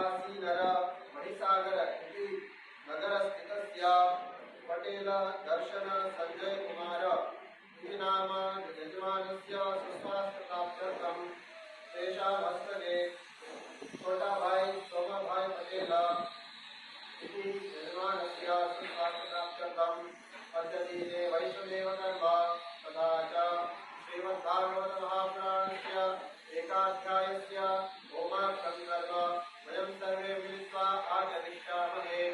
काशीनर मणिसागर नगर स्थित पटेल दर्शन संजय कुमार नाम यजमान सुस्वास्थ्यप्राप्त्यर्थम तेषा हस्तके छोटा भाई सोमा भाई पटेल यजमान सुस्वास्थ्यप्राप्त्यर्थम पद्धति वैष्णदेव कर्म तथा च श्रीमद्भागवत एकाध्यायस्य प्रभवे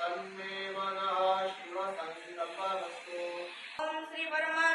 तन्मे मनः शिवसङ्कल्पमस्तु श्रीवर्मा